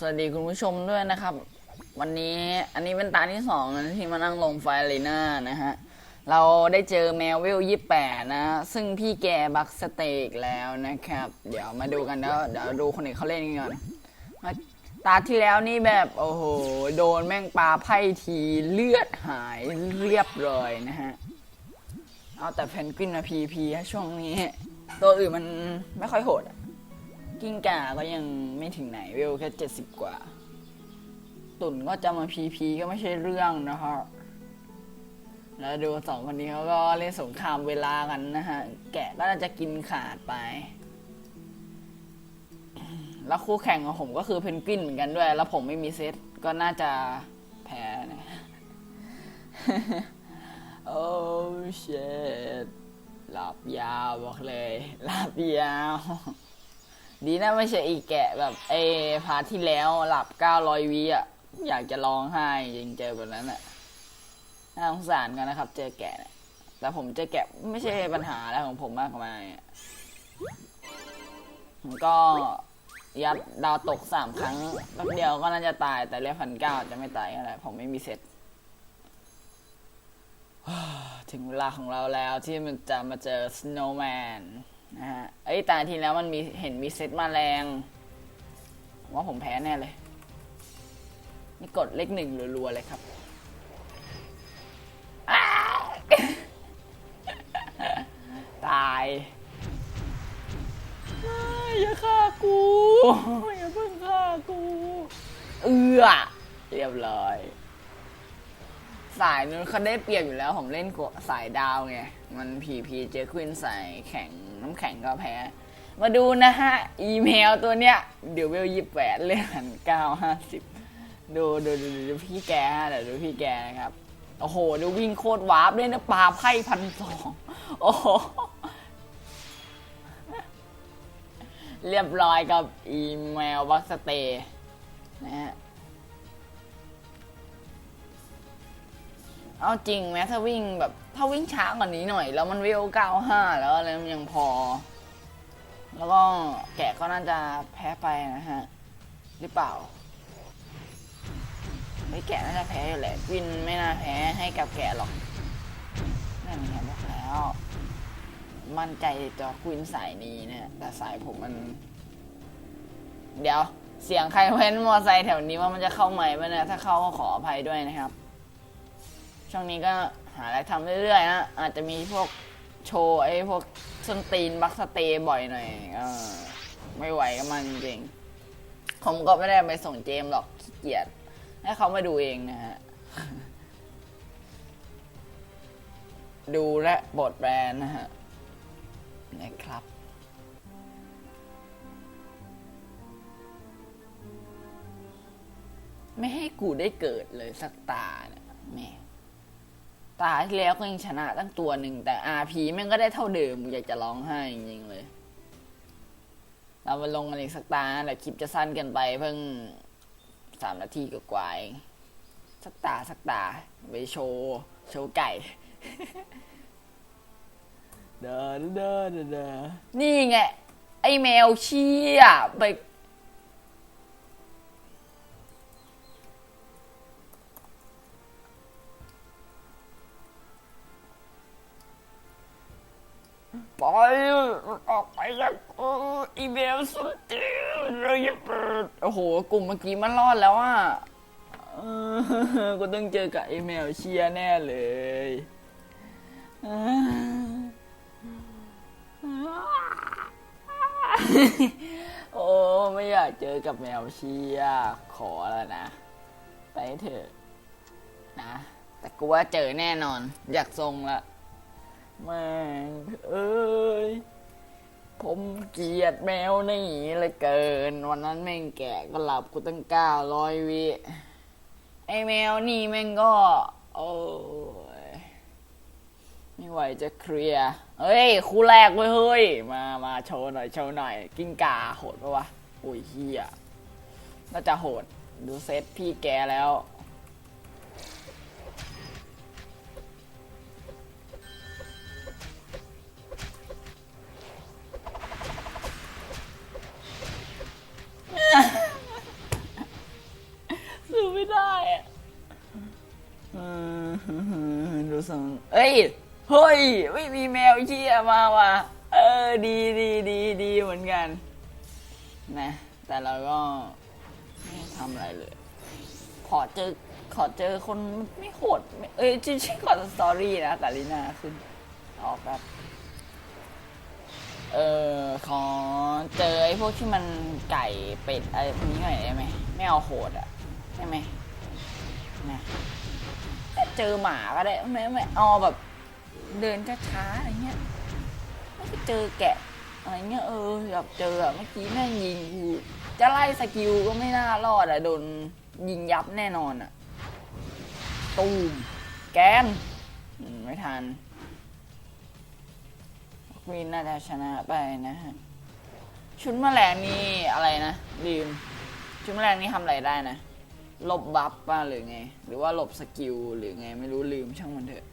สวัสดีคุณผู้ชมด้วยนะครับ วันนี้อันนี้เป็นตาที่สองนะที่มานั่งลงไฟลีน่านะฮะ เราได้เจอแมวเวลยี่แปดนะ ซึ่งพี่แกบักสเต็กแล้วนะครับ เดี๋ยวมาดูกันแล้วเดี๋ยวดูคนอื่นเขาเล่นกันก่อนตาที่แล้วนี่แบบโอ้โหโดนแม่งปลาไพ่ทีเลือดหายเรียบร้อยนะฮะ เอาแต่เพนกวินมาพีพีช่วงนี้ ตัวอื่นมันไม่ค่อยโหดอะ กิ้งก่าก็ยังไม่ถึงไหนเวลแค่เจ็ดสิบกว่า ตุ่นก็จะมาพีพีก็ไม่ใช่เรื่องนะครับแล้วดูสองคนนี้เขาก็เล่นสงครามเวลากันนะฮะ แกะก็น่าจะกินขาดไป แล้วคู่แข่งของผมก็คือเพนกวินเหมือนกันด้วย แล้วผมไม่มีเซตก็น่าจะแพ้นะโอ้เชดหลับยาวบอกเลยหลับยาว ดีนะไม่ใช่อีกแกะแบบเอพาที่แล้วหลับ900วิอะ อยากจะร้องไห้จริงเจอแบบนั้นอะน่าสงสารกันนะครับ เจอแกะนี่ยแต่ผมเจอแกะไม่ใช่ปัญหาแล้วของผมมากมายอะผมก็ยัดดาวตกสามครั้งแป๊บเดียวก็น่าจะตายแต่เรียกพันเก้าจะไม่ตายอะไรผมไม่มีเซ็ตถึงเวลาของเราแล้วที่มันจะมาเจอ Snowman นะฮะเอ้แต่ทีแล้วมันมีเห็นมีเซตมาแรงว่าผมแพ้แน่เลย นี่กดเลขหนึ่งรัวๆเลยครับตายอย่าฆ่ากูอย่าเพิ่งฆ่ากู เอือเรียบร้อย สายนู้นเขาได้เปรียบอยู่แล้ว ผมเล่นกวสายดาวไง มันพีพีเจอควินสายแข็งน้ำแข็งก็แพ้ มาดูนะฮะ อีเมลตัวเนี้ย เดี๋ยวเวลยี่แปดเล่นเก้าห้าสิบดูดูดูดูพี่แกฮะเดี๋ยวดูพี่แกนะครับ โอ้โห ดูวิ่งโคตรวาร์ปเลยนะปลาไพ่พันสองโอ้โหเรียบร้อยกับอีเมลบัคสเตย์นะฮะ เอาจริงไหมถ้าวิ่งแบบถ้าวิ่งช้ากว่านี้หน่อย แล้วมันเวลเก้าห้าแล้วอะไรมันยังพอ แล้วก็แกะก็น่าจะแพ้ไปนะฮะ หรือเปล่าไม่แกะน่าจะแพ้อยู่แหละวินไม่น่าแพ้ให้กับแกะหรอกนั่นไงบอกแล้ว มั่นใจจอควินสายนี้นี่ยแต่สายผมมัน เดี๋ยว เสียงใครเว้นมอไซค์แถวนี้ว่ามันจะเข้าใหม่ไหมเนี่ยถ้าเข้าก็ขออภัยด้วยนะครับ ช่วงนี้ก็หาอะไรทำเรื่อยๆนะอาจจะมีพวกโชว์ไอ้พวกส้นตีนบักสเตย์บ่อยหน่อยเอไม่ไหวกับมันจริงผมก็ไม่ได้ไปส่งเจมหรอกขี้เกียจให้เขามาดูเองนะฮะ ดูและบทแบรนด์นะฮะนะครับไม่ให้กูได้เกิดเลยสักตาเนี่ยแม่ ตาที่แล้วก็ยังชนะตั้งตัวหนึ่งแต่ RP แม่งก็ได้เท่าเดิมอยากจะร้องไห้จริงๆเลย เรามาลงกันอีกสักตาแต่คลิปจะสั้นเกินไปเพิ่งสามนาทีกว่าๆเองสักตาสักตาไปโชว์โชว์ไก่เด้อเด้อเด้อเด้อนี่ไง ไอแมวเชี่ยไป ไปออกไปจากกูอีเมลสุดจีเลยอย่าเปิดโอ้โห กลุ่มเมื่อกี้มันรอดแล้วอะกูต้องเจอกับอีเมลเชียแน่เลยโอ้ไม่อยากเจอกับแมวเชียขอแล้วนะ ไปเถอะนะ แต่กูว่าเจอแน่นอน อยากทรงละ แม่งเอ้ย ผมเกลียดแมวนี่เลยเกิน วันนั้นแม่งแก่ก็หลับกูตั้งเก้าร้อยวิ ไอแมวนี่แม่งก็ โอ้ยไม่ไหวจะเคลียร์เฮ้ย คู่แรกเว้ยเฮ้ย มามาโชว์หน่อยโชว์หน่อย กิ้งก่าโหดปะวะโอ้ยเฮียน่าจะโหด ดูเซตพี่แกแล้ว ไม่ได้อะดูสองเอ้ย เฮ้ย ไม่มีแมวเชี่ยมาว่ะ เออ ดีดีดีดีเหมือนกัน นะ แต่เราก็ไม่ทำอะไรเลย ขอเจอ ขอเจอคนไม่โหด เอ้ยจริงๆขอสตอรี่นะกาลินาขึ้นออกแบบเออขอเจอไอ้พวกที่มันไก่เป็ดอะไรพวกนี้หน่อยได้ไหม ไม่เอาโหดอะ ได้ไหมนะเจอหมาก็ได้ไม่ไม่เอาแบบ เดินช้าๆอะไรเงี้ยไม่ไเจอแกะอะไรเงี้ยเออแบบเจอเมื่อกี้แม่งยิงกูจะไล่สกิลก็ไม่น่ารอดอะโดนยิงยับแน่นอนอะตูมแกนอืมไม่ทันวีนน่าจะชนะไปนะฮะชุดแมลงนี่อะไรนะลืมชุดแมลงนี่ทำอะไรได้นะ ลบบัฟป่ะหรือไง หรือว่าลบสกิลหรือไงไม่รู้ลืมช่างมันเถอะ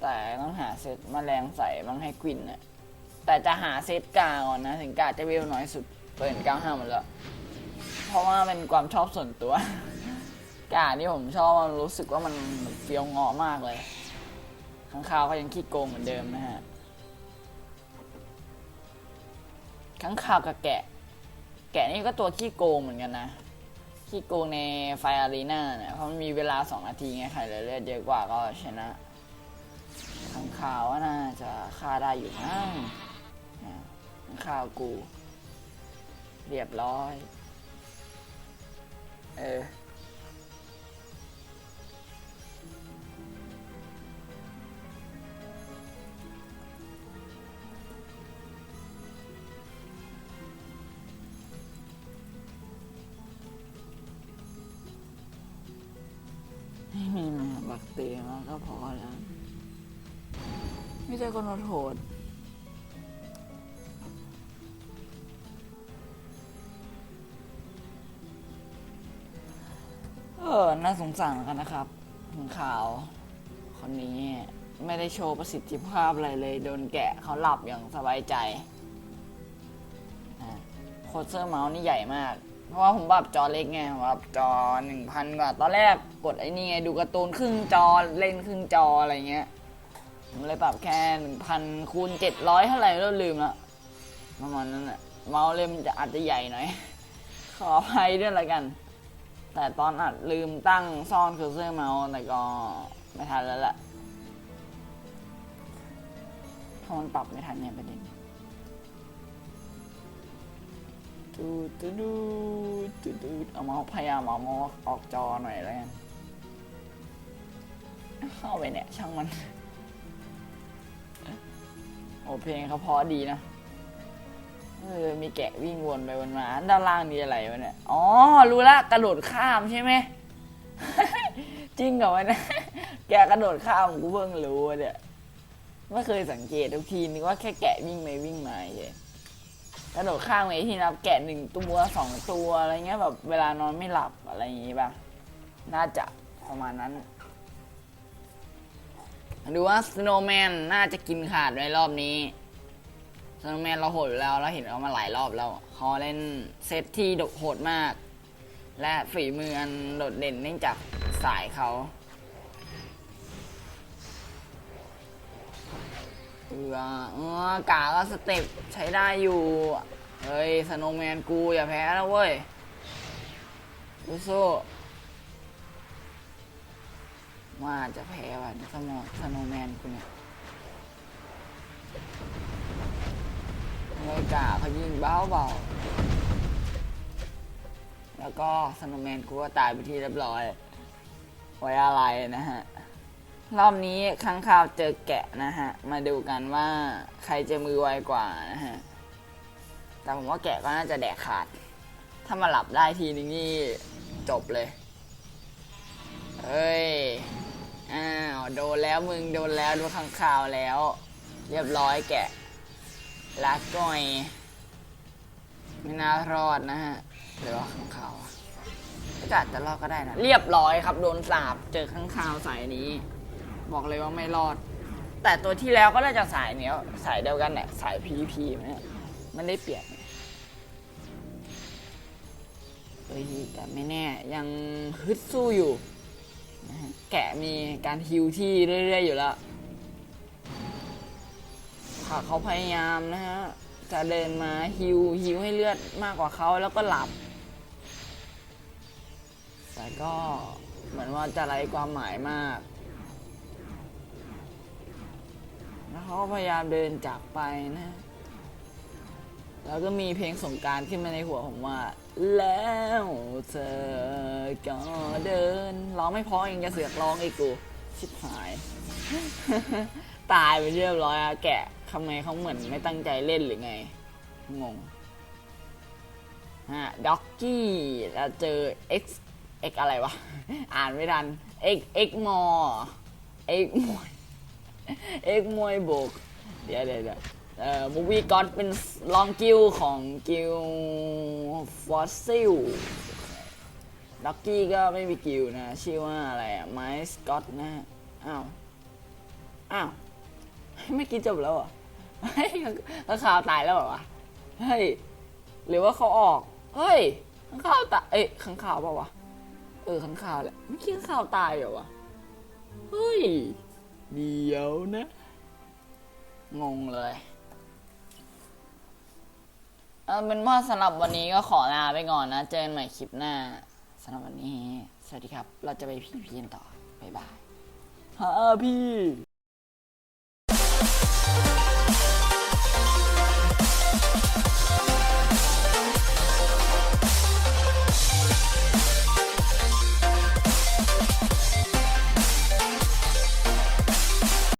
แต่ต้องหาเซตแมลงใส่บ้างให้กวินนะแต่จะหาเซตกาก่อนนะ ถึงกาจะเวลน้อยสุดเปิดเก้าห้าหมดแล้ว เพราะว่าเป็นความชอบส่วนตัว กาที่ผมชอบมันรู้สึกว่ามันเฟี้ยวงาะมากเลยข้างคาวก็ยังขี้โกงเหมือนเดิมนะฮะข้างคาวกับแกะ แกะนี่ก็ตัวขี้โกงเหมือนกันนะ ขี้โกงในไฟอารีนาเนี่ยเพราะมันมีเวลาสองนาทีไงใครเหลือเลือดเยอะกว่าก็ชนะข้างคาวว่าน่าจะฆ่าได้อยู่นะข้างคาวกู เรียบร้อย เออ ตะมาก็พอแล้วไม่ใช่คนโหดเออ น่าสงสารกันนะครับถึงข่าว คนนี้ไม่ได้โชว์ประสิทธิภาพอะไรเลย โดนแกะเขาหลับอย่างสบายใจโคดเซอร์เมาส์นี่ใหญ่มาก เพราะว่าผมปรับจอเล็กไงผมปรับจอหนึ่งพันกว่าตอนแรกกดไอ้นี่ไงดูการ์ตูนครึ่งจอเล่นครึ่งจออะไรเงี้ยผมเลยปรับแค่หนึ่งพันคูณเจ็ดร้อยเท่าไหร่แล้วลืมละประมาณนั้นแหละเมาส์เล่มจะอาจจะใหญ่หน่อย ขออภัยด้วยละกัน แต่ตอนอัดลืมตั้งซ่อนเคอร์เซอร์เมาส์แต่ก็ไม่ทันแล้วแหละเพราะมันปรับไม่ทันเนี่ยประเด็น ตูดูดูตูดูเอามาพยายามเอามาออกจอหน่อยแล้วกันเข้าไปเนี่ย ช่างมัน โอ้เพลงเขาเพราะดีนะ เออ มีแกะวิ่งวนไปวนมา ด้านล่างมีอะไรวะเนี่ย อ๋อ รู้ละ กระโดดข้ามใช่ไหม จริงเหรอวะเนี่ยแกะกระโดดข้ามกูเพิ่งรู้อเนี่ย ไม่เคยสังเกตทุกทีนึกว่าแค่แกะวิ่งไปวิ่งมาเฉย กระโดดข้ามไอ้ที่นับแกะหนึ่งตัวสองตัวอะไรเงี้ยแบบเวลานอนไม่หลับอะไรอย่างงี้ป่ะ น่าจะประมาณนั้น ดูว่าสโนว์แมนน่าจะกินขาดในรอบนี้สโนว์แมนเราโหดอยู่แล้วเราเห็นเขามาหลายรอบแล้วเขาเล่นเซตที่โหดมาก และฝีมืออันโดดเด่นเนื่องจากสายเขา ออเออกาก็สเต็ปใช้ได้อยู่เฮ้ยสโนแมนกูอย่าแพ้นะเว้ยสู้ๆว่าจะแพ้ว่ะสมองสโนแมนกูเนี่ยเลยกาเขายิงเบาเบาแล้วก็สโนแมนกูก็ตายไปที่เรียบร้อย ไว้อะไรนะฮะ รอบนี้ข้างข่าวเจอแกะนะฮะ มาดูกันว่าใครจะมือไวกว่านะฮะ แต่ผมว่าแกะก็น่าจะแดกขาด ถ้ามาหลับได้ทีนึงนี่จบเลยเฮ้ย อ้าว โดนแล้วมึงโดนแล้วโดนข้างข่าวแล้ว เรียบร้อยแกะลาก่อยไม่น่ารอดนะฮะหรือว่าข้างข่าวอะก็อาจจะรอดก็ได้นะ เรียบร้อยครับ โดนสาบ เจอข้างข่าวสายนี้ บอกเลยว่าไม่รอด แต่ตัวที่แล้วก็น่าจะสายเนี้ยสายเดียวกันแหละสาย PVP เนี่ยมันได้เปรียบเฮ้ยแต่ไม่แน่ยังฮึดสู้อยู่แกะมีการฮิวที่เรื่อยๆอยู่แล้วค่ะเขาพยายามนะฮะจะเดินมาฮิวฮิวให้เลือดมากกว่าเขาแล้วก็หลับ แต่ก็เหมือนว่าจะไร้ความหมายมาก แล้วเขาก็พยายามเดินจากไปนะ แล้วก็มีเพลงสงการขึ้นมาในหัวผมว่า แล้วเธอก็เดินร้องไม่พอเองจะเสือกร้องอีกกู ชิบหาย ตายไปเรียบร้อยอะแกะทำไมเขาเหมือนไม่ตั้งใจเล่นหรือไง งงฮะด็อกกี้แล้วเจอ X X อะไรวะ อ่านไม่ทัน X X มอ X มวย X มวยบก เดี๋ยวเดี๋ยวเดี๋ยวเอ่อมูวี่ก็อดเป็นลองกิลของกิลฟอสซิลด็อกกี้ก็ไม่มีกิลนะ ชื่อว่าอะไรอะไมสกอตนะอ้าวอ้าวไม่กินจบแล้วเหรอเฮ้ยข้างข่าวตายแล้วเหรอวะเฮ้ยหรือว่าเขาออกเฮ้ยข้างข่าวตายเอ้ยข้างข่าวเปล่าวะเออข้างข่าวแหละไม่คิดข้างข่าวตายเหรอวะเฮ้ย เดี๋ยวนะ งงเลยเอาเป็นว่าสำหรับวันนี้ก็ขอลาไปก่อนนะ เจอกันใหม่คลิปหน้าสำหรับวันนี้ สวัสดีครับ เราจะไปพีพีกันต่อ บ๊ายบายฮาพี่